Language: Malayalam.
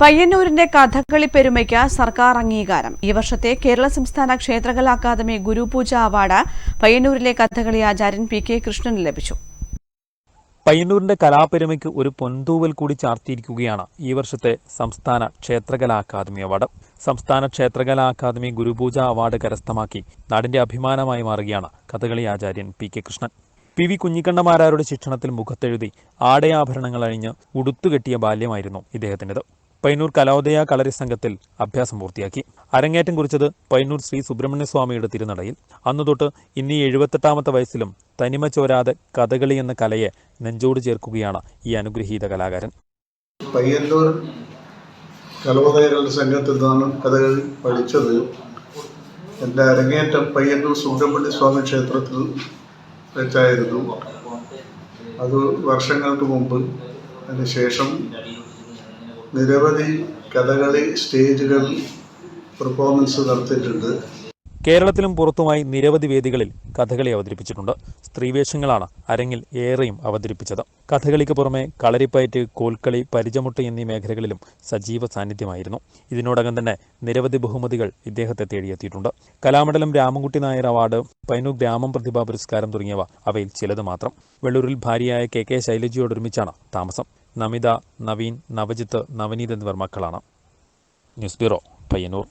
പയ്യന്നൂരിന്റെ കഥകളി പെരുമയ്ക്ക് സർക്കാർ അംഗീകാരം. ഈ വർഷത്തെ കേരള സംസ്ഥാന ക്ഷേത്രകലാ അക്കാദമി ഗുരുപൂജ അവാർഡ് പയ്യന്നൂരിലെ കഥകളി ആചാര്യൻ പി കെ കൃഷ്ണന് ലഭിച്ചു. പയ്യന്നൂരിന്റെ കലാപെരുമയ്ക്ക് ഒരു പൊന്തൂവൽ കൂടി ചാർത്തിയിരിക്കുകയാണ് ഈ വർഷത്തെ സംസ്ഥാന ക്ഷേത്രകലാ അക്കാദമി അവാർഡ്. സംസ്ഥാന ക്ഷേത്രകലാ അക്കാദമി ഗുരുപൂജ അവാർഡ് കരസ്ഥമാക്കി നാടിന്റെ അഭിമാനമായി മാറുകയാണ് കഥകളി ആചാര്യൻ P K Krishnan. P V കുഞ്ഞിക്കണ്ണമാരാരുടെ ശിക്ഷണത്തിൽ മുഖത്തെഴുതി ആടയാഭരണങ്ങൾ അണിഞ്ഞ് ഉടുത്തുകെട്ടിയ ബാല്യമായിരുന്നു ഇദ്ദേഹത്തിന്റെത്. പയ്യന്നൂർ കലോദയ കളരി സംഘത്തിൽ അഭ്യാസം പൂർത്തിയാക്കി. അരങ്ങേറ്റം കുറിച്ചത് പൈനൂർ ശ്രീ സുബ്രഹ്മണ്യസ്വാമിയുടെ തിരുനടയിൽ. അന്നു തൊട്ട് ഇനി എഴുപത്തെട്ടാമത്തെ വയസ്സിലും തനിമ ചോരാതെ കഥകളി എന്ന കലയെ നെഞ്ചോട് ചേർക്കുകയാണ് ഈ അനുഗ്രഹീത കലാകാരൻ. പയ്യന്നൂർ കലോദയകളുടെ സംഘത്തിൽ നിന്നാണ് കഥകളി പഠിച്ചത്. എന്റെ അരങ്ങേറ്റം പയ്യന്നൂർ സുബ്രഹ്മണ്യ സ്വാമി ക്ഷേത്രത്തിൽ വെച്ചായിരുന്നു. അത് വർഷങ്ങൾക്ക് മുമ്പ്. അതിനുശേഷം നിരവധി കഥകളി സ്റ്റേജുകളിൽ പെർഫോമൻസ് നടത്തിയിട്ടുണ്ട്. കേരളത്തിലും പുറത്തുമായി നിരവധി വേദികളിൽ കഥകളി അവതരിപ്പിച്ചിട്ടുണ്ട്. സ്ത്രീവേഷങ്ങളാണ് അരങ്ങിൽ ഏറെയും അവതരിപ്പിച്ചത്. കഥകളിക്ക് പുറമെ കളരിപ്പയറ്റ് കോൽക്കളി പരിചമുട്ട് എന്നീ മേഖലകളിലും സജീവ സാന്നിധ്യമായിരുന്നു. ഇതിനോടകം തന്നെ നിരവധി ബഹുമതികൾ ഇദ്ദേഹത്തെ തേടിയെത്തിയിട്ടുണ്ട്. കലാമണ്ഡലം രാമൻകുട്ടി നായർ അവാർഡ് പൈനു ഗ്രാമം പ്രതിഭാ പുരസ്കാരം തുടങ്ങിയവ അവയിൽ ചിലത് മാത്രം. വെള്ളൂരിൽ ഭാര്യയായ കെ കെ ശൈലജയോടൊരുമിച്ചാണ് താമസം. നമിത നവീൻ നവജിത്ത് നവനീത് എന്നിവർ മക്കളാണ്. News bureau Payyanur.